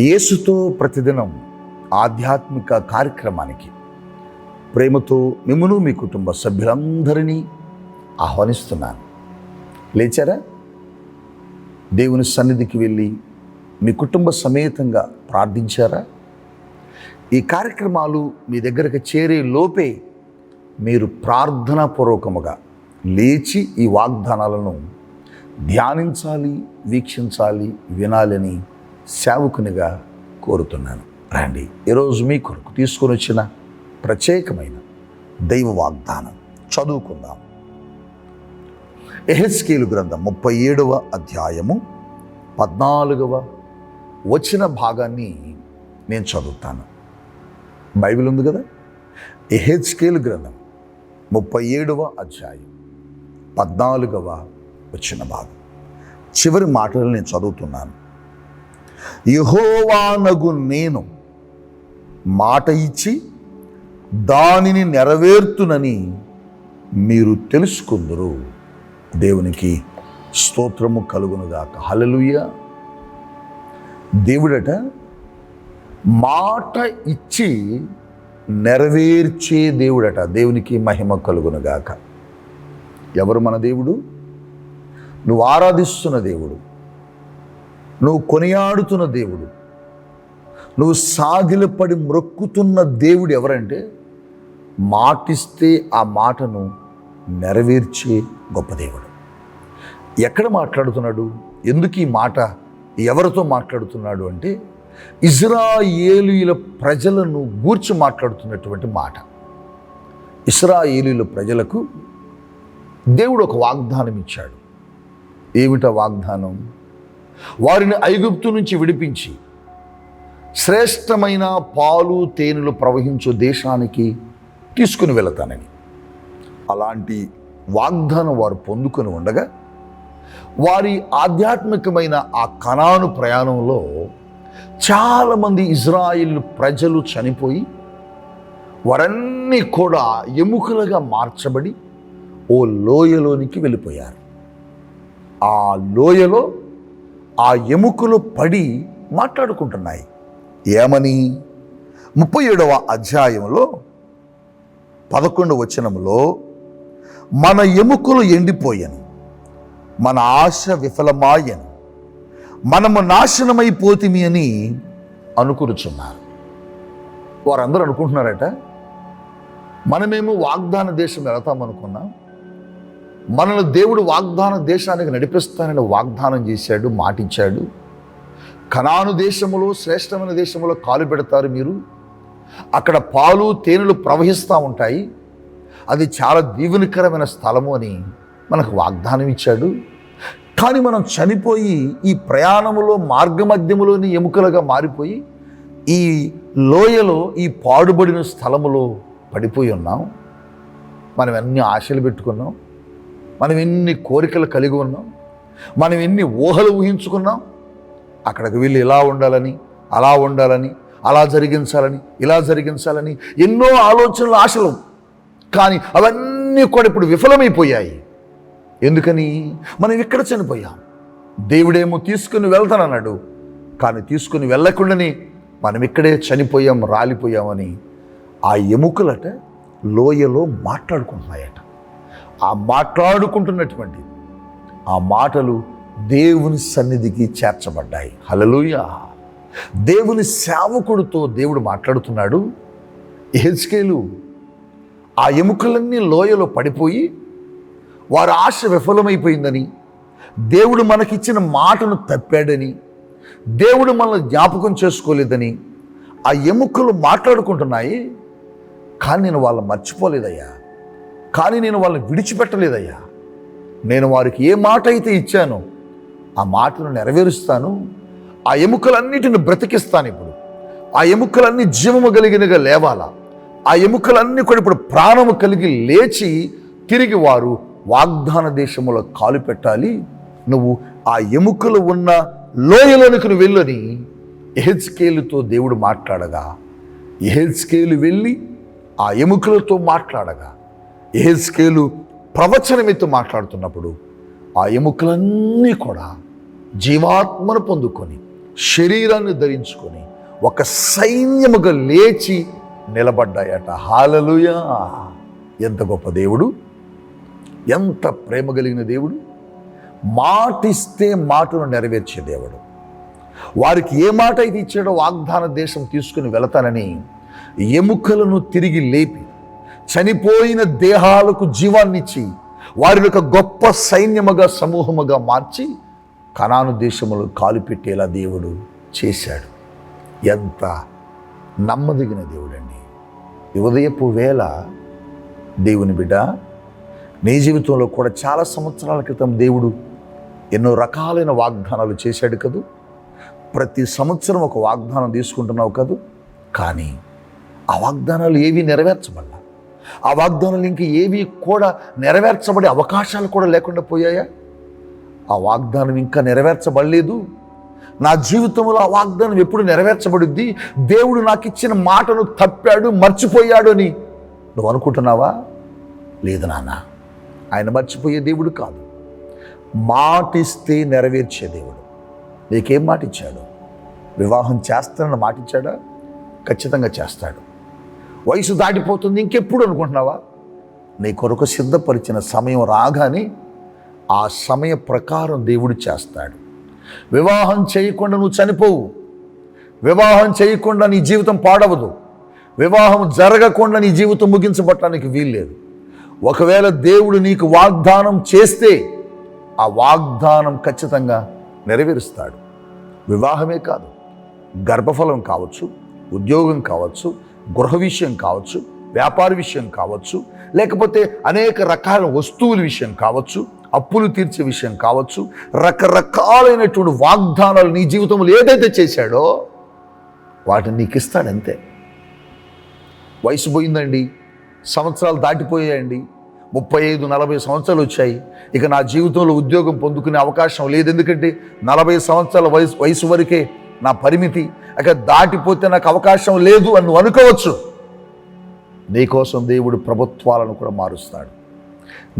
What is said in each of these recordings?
యేసుతో ప్రతిదినం ఆధ్యాత్మిక కార్యక్రమానికి ప్రేమతో మిమ్మను మీ కుటుంబ సభ్యులందరినీ ఆహ్వానిస్తున్నాను. లేచారా? దేవుని సన్నిధికి వెళ్ళి మీ కుటుంబ సమేతంగా ప్రార్థించారా? ఈ కార్యక్రమాలు మీ దగ్గరకు చేరే లోపే మీరు ప్రార్థనాపూర్వకముగా లేచి ఈ వాగ్దానాలను ధ్యానించాలి వీక్షించాలి వినాలని సేవకునిగా కోరుతున్నాను. రండి ఈరోజు మీ కొరకు తీసుకొని వచ్చిన ప్రత్యేకమైన దైవ వాగ్దానం చదువుకుందాం. ఎహెచ్కేలు గ్రంథం ముప్పై ఏడవ అధ్యాయము పద్నాలుగవ వచ్చిన భాగాన్ని నేను చదువుతాను. బైబిల్ ఉంది కదా? ఎహెచ్కేల్ గ్రంథం ముప్పై ఏడవ అధ్యాయం పద్నాలుగవ వచ్చిన భాగం. చివరి మాటలు నేను చదువుతున్నాను. యహోవానగు నేను మాట ఇచ్చి దానిని నెరవేర్తునని మీరు తెలుసుకుందరు. దేవునికి స్తోత్రము కలుగునుగాక హలలుయ దేవుడట మాట ఇచ్చి నెరవేర్చే దేవుడట. దేవునికి మహిమ కలుగునుగాక ఎవరు మన దేవుడు? నువ్వు ఆరాధిస్తున్న దేవుడు. నువ్వు కొనియాడుతున్న దేవుడు. నువ్వు సాగిలపడి మ్రొక్కుతున్న దేవుడు ఎవరంటే మాటిస్తే ఆ మాటను నెరవేర్చే గొప్ప దేవుడు. ఎక్కడ మాట్లాడుతున్నాడు? ఎందుకు ఈ మాట ఎవరితో మాట్లాడుతున్నాడు అంటే ఇజ్రాయేలీల ప్రజలను గూర్చి మాట్లాడుతున్నటువంటి మాట. ఇస్రాయేలీల ప్రజలకు దేవుడు ఒక వాగ్దానం ఇచ్చాడు ఏమిటా వాగ్దానం? వారిని ఐగుప్తు నుంచి విడిపించి శ్రేష్టమైన పాలు తేనెలు ప్రవహించు దేశానికి తీసుకుని వెళతానని. అలాంటి వాగ్దానం వారు పొందుకొని ఉండగా వారి ఆధ్యాత్మికమైన ఆ కణాను ప్రయాణంలో చాలామంది ఇజ్రాయిల్ ప్రజలు చనిపోయి వారన్నీ కూడా ఎముకలుగా మార్చబడి ఓ లోయలోనికి వెళ్ళిపోయారు. ఆ లోయలో ఆ ఎముకలు పడి మాట్లాడుకుంటున్నాయి. ఏమని? ముప్పై ఏడవ అధ్యాయంలో పదకొండు వచనంలో మన ఎముకలు ఎండిపోయాను మన ఆశ విఫలమాయను మనము నాశనమైపోతిమి అని అనుకురుచున్నారు వారందరూ అనుకుంటున్నారట మనమేమో వాగ్దాన దేశం వెళతామనుకున్నాం మనల్ని దేవుడు వాగ్దాన దేశానికి నడిపిస్తానని వాగ్దానం చేశాడు మాటిచ్చాడు. కనాను దేశములో శ్రేష్టమైన దేశంలో కాలు పెడతారు మీరు. అక్కడ పాలు తేనెలు ప్రవహిస్తూ ఉంటాయి. అది చాలా దీవెనకరమైన స్థలము అని మనకు వాగ్దానం ఇచ్చాడు. కానీ మనం చనిపోయి ఈ ప్రయాణములో మార్గమధ్యములోని ఎముకలుగా మారిపోయి ఈ లోయలో ఈ పాడుబడిన స్థలములో పడిపోయి ఉన్నాం. మనం అన్ని ఆశలు పెట్టుకున్నాం. మనం ఎన్ని కోరికలు కలిగి ఉన్నాం? మనం ఎన్ని ఊహలు ఊహించుకున్నాం? అక్కడికి వెళ్ళి ఇలా ఉండాలని అలా ఉండాలని అలా జరిగించాలని ఇలా జరిగించాలని ఎన్నో ఆలోచనలు ఆశలు. కానీ అవన్నీ కూడా ఇప్పుడు విఫలమైపోయాయి. ఎందుకని? మనం ఇక్కడ చనిపోయాం. దేవుడేమో తీసుకుని వెళ్తానన్నాడు. కానీ తీసుకుని వెళ్ళకుండానే మనం ఇక్కడే చనిపోయాం రాలిపోయామని ఆ ఎముకలట లోయలో మాట్లాడుకుంటున్నాయట. ఆ మాట్లాడుకుంటున్నటువంటి ఆ మాటలు దేవుని సన్నిధికి చేర్చబడ్డాయి. హలలుయ దేవుని సేవకుడితో దేవుడు మాట్లాడుతున్నాడు. హెచ్కేలు ఆ ఎముకలన్నీ లోయలో పడిపోయి వారి ఆశ విఫలమైపోయిందని దేవుడు మనకిచ్చిన మాటను తప్పాడని దేవుడు మనల్ని జ్ఞాపకం చేసుకోలేదని ఆ ఎముకలు మాట్లాడుకుంటున్నాయి. కానీ నేను వాళ్ళ మర్చిపోలేదయ్యా. కానీ నేను వాళ్ళని విడిచిపెట్టలేదయ్యా. నేను వారికి ఏ మాట అయితే ఇచ్చానో ఆ మాటను నెరవేరుస్తాను. ఆ ఎముకలన్నిటిని బ్రతికిస్తాను ఇప్పుడు. ఆ ఎముకలన్నీ జీవము కలిగినగా లేవాలా? ఆ ఎముకలన్నీ కూడా ఇప్పుడు ప్రాణము కలిగి లేచి తిరిగి వారు వాగ్దాన దేశములో కాలు పెట్టాలి. నువ్వు ఆ ఎముకలు ఉన్న లోయలోనికి నువ్వు వెళ్ళని ఎహెచ్కేలుతో దేవుడు మాట్లాడగా ఎహెచ్కేలు వెళ్ళి ఆ ఎముకలతో మాట్లాడగా ఎహెచ్కేలు ప్రవచనమితో మాట్లాడుతున్నప్పుడు ఆ ఎముకలన్నీ కూడా జీవాత్మను పొందుకొని శరీరాన్ని ధరించుకొని ఒక సైన్యముగా లేచి నిలబడ్డాయట. హాలలుయా! ఎంత గొప్ప దేవుడు! ఎంత ప్రేమ కలిగిన దేవుడు! మాటిస్తే మాటను నెరవేర్చే దేవుడు. వారికి ఏ మాట అయితే ఇచ్చాడో వాగ్దాన దేశం తీసుకుని వెళతానని ఎముకలను తిరిగి లేపి చనిపోయిన దేహాలకు జీవాన్నిచ్చి వారిని ఒక గొప్ప సైన్యముగా సమూహముగా మార్చి కణాను దేశములు కాలుపెట్టేలా దేవుడు చేశాడు. ఎంత నమ్మదగిన దేవుడండి. ఈ ఉదయపు వేళ దేవుని బిడ్డ నీ జీవితంలో కూడా చాలా సంవత్సరాల క్రితం దేవుడు ఎన్నో రకాలైన వాగ్దానాలు చేశాడు కదూ. ప్రతి సంవత్సరం ఒక వాగ్దానం తీసుకుంటున్నావు కదూ. కానీ ఆ వాగ్దానాలు ఏవి నెరవేర్చబడ్డా ఆ వాగ్దానాలు ఇంక ఏవి కూడా నెరవేర్చబడే అవకాశాలు కూడా లేకుండా పోయాయా? ఆ వాగ్దానం ఇంకా నెరవేర్చబడలేదు. నా జీవితంలో ఆ వాగ్దానం ఎప్పుడు నెరవేర్చబడుద్ది? దేవుడు నాకు ఇచ్చిన మాటను తప్పాడు మర్చిపోయాడు అని నువ్వు అనుకుంటున్నావా? లేదు నాన్న ఆయన మర్చిపోయే దేవుడు కాదు. మాటిస్తే నెరవేర్చే దేవుడు. నీకేం మాట ఇచ్చాడు వివాహం చేస్తానని మాట ఇచ్చాడా ఖచ్చితంగా చేస్తాడు. వయసు దాటిపోతుంది ఇంకెప్పుడు అనుకుంటున్నావా? నీ కొరకు సిద్ధపరిచిన సమయం రాగానే ఆ సమయ ప్రకారం దేవుడు చేస్తాడు. వివాహం చేయకుండా నువ్వు చనిపోవు. వివాహం చేయకుండా నీ జీవితం పాడవదు. వివాహం జరగకుండా నీ జీవితం ముగించబట్టడానికి వీల్లేదు. ఒకవేళ దేవుడు నీకు వాగ్దానం చేస్తే ఆ వాగ్దానం ఖచ్చితంగా నెరవేరుస్తాడు. వివాహమే కాదు గర్భఫలం కావచ్చు ఉద్యోగం కావచ్చు గృహ విషయం కావచ్చు వ్యాపార విషయం కావచ్చు లేకపోతే అనేక రకాల వస్తువుల విషయం కావచ్చు అప్పులు తీర్చే విషయం కావచ్చు రకరకాలైనటువంటి వాగ్దానాలు నీ జీవితంలో ఏదైతే చేశాడో వాటిని నీకు ఇస్తాడంతే వయసు పోయిందండి సంవత్సరాలు దాటిపోయాయండి ముప్పై ఐదు నలభై సంవత్సరాలు వచ్చాయి. ఇక నా జీవితంలో ఉద్యోగం పొందుకునే అవకాశం లేదు ఎందుకంటే నలభై సంవత్సరాల వయసు వయసు వరకే నా పరిమితి. అక్కడ దాటిపోతే నాకు అవకాశం లేదు అని నువ్వు అనుకోవచ్చు. నీకోసం దేవుడు ప్రభుత్వాలను కూడా మారుస్తాడు.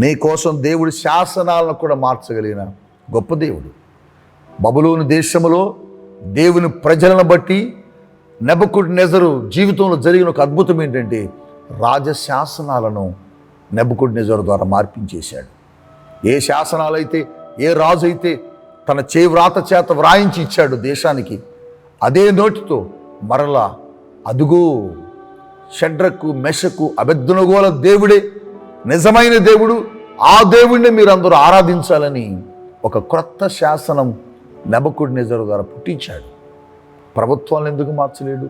నీకోసం దేవుడి శాసనాలను కూడా మార్చగలిగిన గొప్ప దేవుడు. బబులోని దేశంలో దేవుని ప్రజలను బట్టి నెబకుడ్ నెజరు జీవితంలో జరిగిన ఒక అద్భుతం ఏంటంటే రాజశాసనాలను నెబకుడ్ నెజరు ద్వారా మార్పించేశాడు. ఏ శాసనాలైతే ఏ రాజు అయితే తన చేవ్రాత చేత వ్రాయించి ఇచ్చాడు దేశానికి అదే నోటితో మరలా అదుగో షడ్రకు మెషకు అబెద్దనుగోల దేవుడే నిజమైన దేవుడు ఆ దేవుడిని మీరందరూ ఆరాధించాలని ఒక క్రొత్త శాసనం నెబకుడి నిజరు ద్వారా పుట్టించాడు. ప్రభుత్వాలను ఎందుకు మార్చలేడు?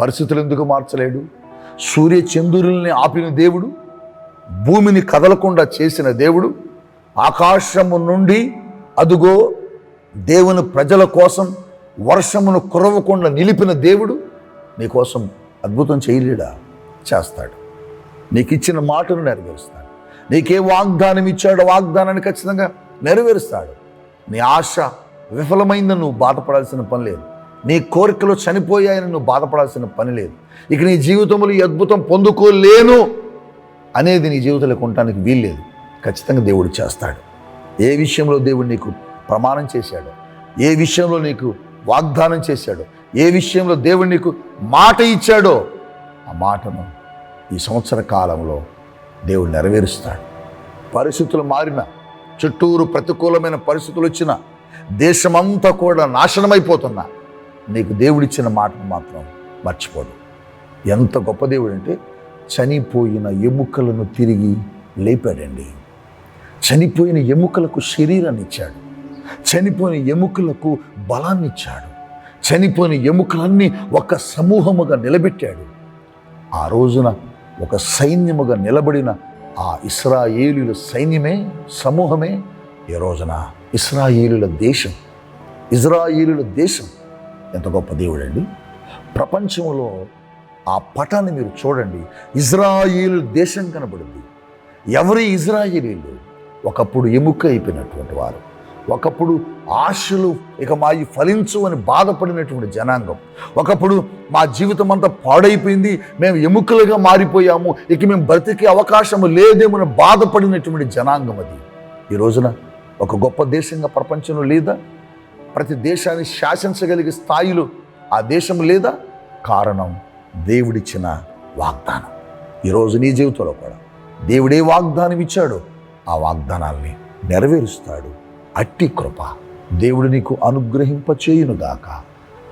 పరిస్థితులు ఎందుకు మార్చలేడు? సూర్య చంద్రుల్ని ఆపిన దేవుడు భూమిని కదలకుండా చేసిన దేవుడు ఆకాశము నుండి అదుగో దేవుని ప్రజల కోసం వర్షమును కురవకుండా నిలిపిన దేవుడు నీకోసం అద్భుతం చేయలేడా? చేస్తాడు. నీకు ఇచ్చిన మాటను నెరవేరుస్తాడు. నీకే వాగ్దానం ఇచ్చాడో. వాగ్దానాన్ని ఖచ్చితంగా నెరవేరుస్తాడు. నీ ఆశ విఫలమైందని నువ్వు బాధపడాల్సిన పని లేదు. నీ కోరికలు చనిపోయాయని నువ్వు బాధపడాల్సిన పని లేదు. ఇక నీ జీవితంలో ఈ అద్భుతం పొందుకోలేను అనేది నీ జీవితంలో ఉండటానికి వీల్లేదు ఖచ్చితంగా దేవుడు చేస్తాడు. ఏ విషయంలో దేవుడు నీకు ప్రమాణం చేశాడు? ఏ విషయంలో నీకు వాగ్దానం చేశాడో. ఏ విషయంలో దేవుడు నీకు మాట ఇచ్చాడో ఆ మాటను ఈ సంవత్సర కాలంలో దేవుడు నెరవేరుస్తాడు. పరిస్థితులు మారిన చుట్టూరు ప్రతికూలమైన పరిస్థితులు వచ్చిన దేశమంతా కూడా నాశనమైపోతున్నా నీకు దేవుడిచ్చిన మాటను మాత్రం మర్చిపోడు. ఎంత గొప్ప దేవుడు అంటే చనిపోయిన ఎముకలను తిరిగి లేపాడండి. చనిపోయిన ఎముకలకు శరీరాన్ని ఇచ్చాడు. చనిపోయిన ఎముకలకు బలాన్నిచ్చాడు. చనిపోయిన ఎముకలన్నీ ఒక సమూహముగా నిలబెట్టాడు. ఆ రోజున ఒక సైన్యముగా నిలబడిన ఆ ఇస్రాయేలుల సైన్యమే సమూహమే ఈ రోజున ఇస్రాయేలుల దేశం. ఇజ్రాయేలుల దేశం. ఎంత గొప్ప దేవుడండి. ప్రపంచంలో ఆ పటాన్ని మీరు చూడండి. ఇజ్రాయేలు దేశం కనబడింది. ఎవరి ఇజ్రాయేలీలు ఒకప్పుడు ఎముక అయిపోయినటువంటి వారు. ఒకప్పుడు ఆశలు ఇక మాయి ఫలించు అని బాధపడినటువంటి జనాంగం. ఒకప్పుడు మా జీవితం అంతా పాడైపోయింది మేము ఎముకలుగా మారిపోయాము ఇక మేము బ్రతికే అవకాశం లేదేమని బాధపడినటువంటి జనాంగం అది. ఈ రోజున ఒక గొప్ప దేశంగా ప్రపంచంలో లేదా? ప్రతి దేశాన్ని శాసించగలిగే స్థాయిలో ఆ దేశం లేదా? కారణం దేవుడిచ్చిన వాగ్దానం. ఈరోజు నీ జీవితంలో కూడా దేవుడే వాగ్దానం ఇచ్చాడో ఆ వాగ్దానాల్ని నెరవేరుస్తాడు. అట్టి కృప దేవుడు నీకు అనుగ్రహింపచేయునుగాక.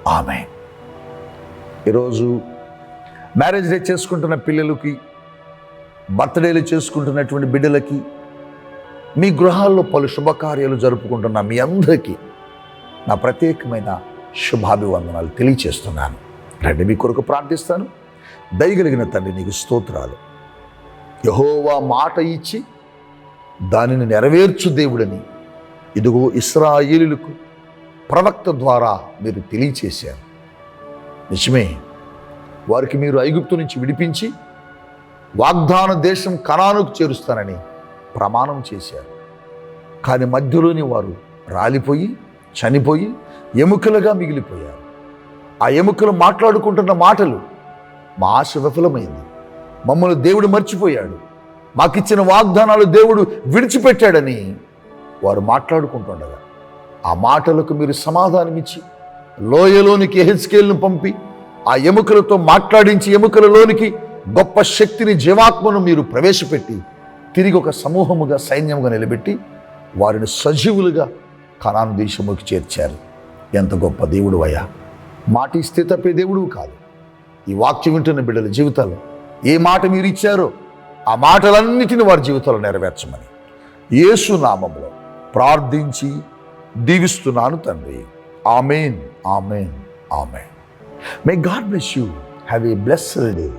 ఆమె ఈరోజు మ్యారేజ్ డే చేసుకుంటున్న పిల్లలకి బర్త్డేలు చేసుకుంటున్నటువంటి బిడ్డలకి మీ గృహాల్లో పలు శుభకార్యాలు జరుపుకుంటున్న మీ అందరికీ నా ప్రత్యేకమైన శుభాభివందనాలు తెలియచేస్తున్నాను. రండి మీ కొరకు ప్రార్థిస్తాను. దయగలిగిన తండ్రి నీకు స్తోత్రాలు. యహోవా మాట ఇచ్చి దానిని నెరవేర్చు దేవుడని ఇదిగో ఇస్రాయిలులకు ప్రవక్త ద్వారా మీరు తెలియచేశారు. నిజమే వారికి మీరు ఐగుప్తు నుంచి విడిపించి వాగ్దాన దేశం కణానుకు చేరుస్తానని ప్రమాణం చేశారు. కానీ మధ్యలోని వారు రాలిపోయి చనిపోయి ఎముకలుగా మిగిలిపోయారు. ఆ ఎముకలు మాట్లాడుకుంటున్న మాటలు మా ఆశ విఫలమైంది. మమ్మల్ని దేవుడు మర్చిపోయాడు. మాకిచ్చిన వాగ్దానాలు దేవుడు విడిచిపెట్టాడని వారు మాట్లాడుకుంటుండగా ఆ మాటలకు మీరు సమాధానమిచ్చి లోయలోనికి హెచ్కేల్ను పంపి ఆ ఎముకలతో మాట్లాడించి ఎముకలలోనికి గొప్ప శక్తిని జీవాత్మను మీరు ప్రవేశపెట్టి తిరిగి ఒక సమూహముగా సైన్యముగా నిలబెట్టి వారిని సజీవులుగా కణాను దేశముకి చేర్చారు. ఎంత గొప్ప దేవుడు అయ్యా! మాట ఇస్తే తప్పే దేవుడు కాదు. ఈ వాక్యం వింటున్న బిడ్డల జీవితాల్లో ఏ మాట మీరు ఇచ్చారో ఆ మాటలన్నిటిని వారి జీవితంలో నెరవేర్చమని. యేసు నామంలో ప్రార్థించి దీవిస్తున్నాను తండ్రి. Amen amen amen. May God bless you have a blessed day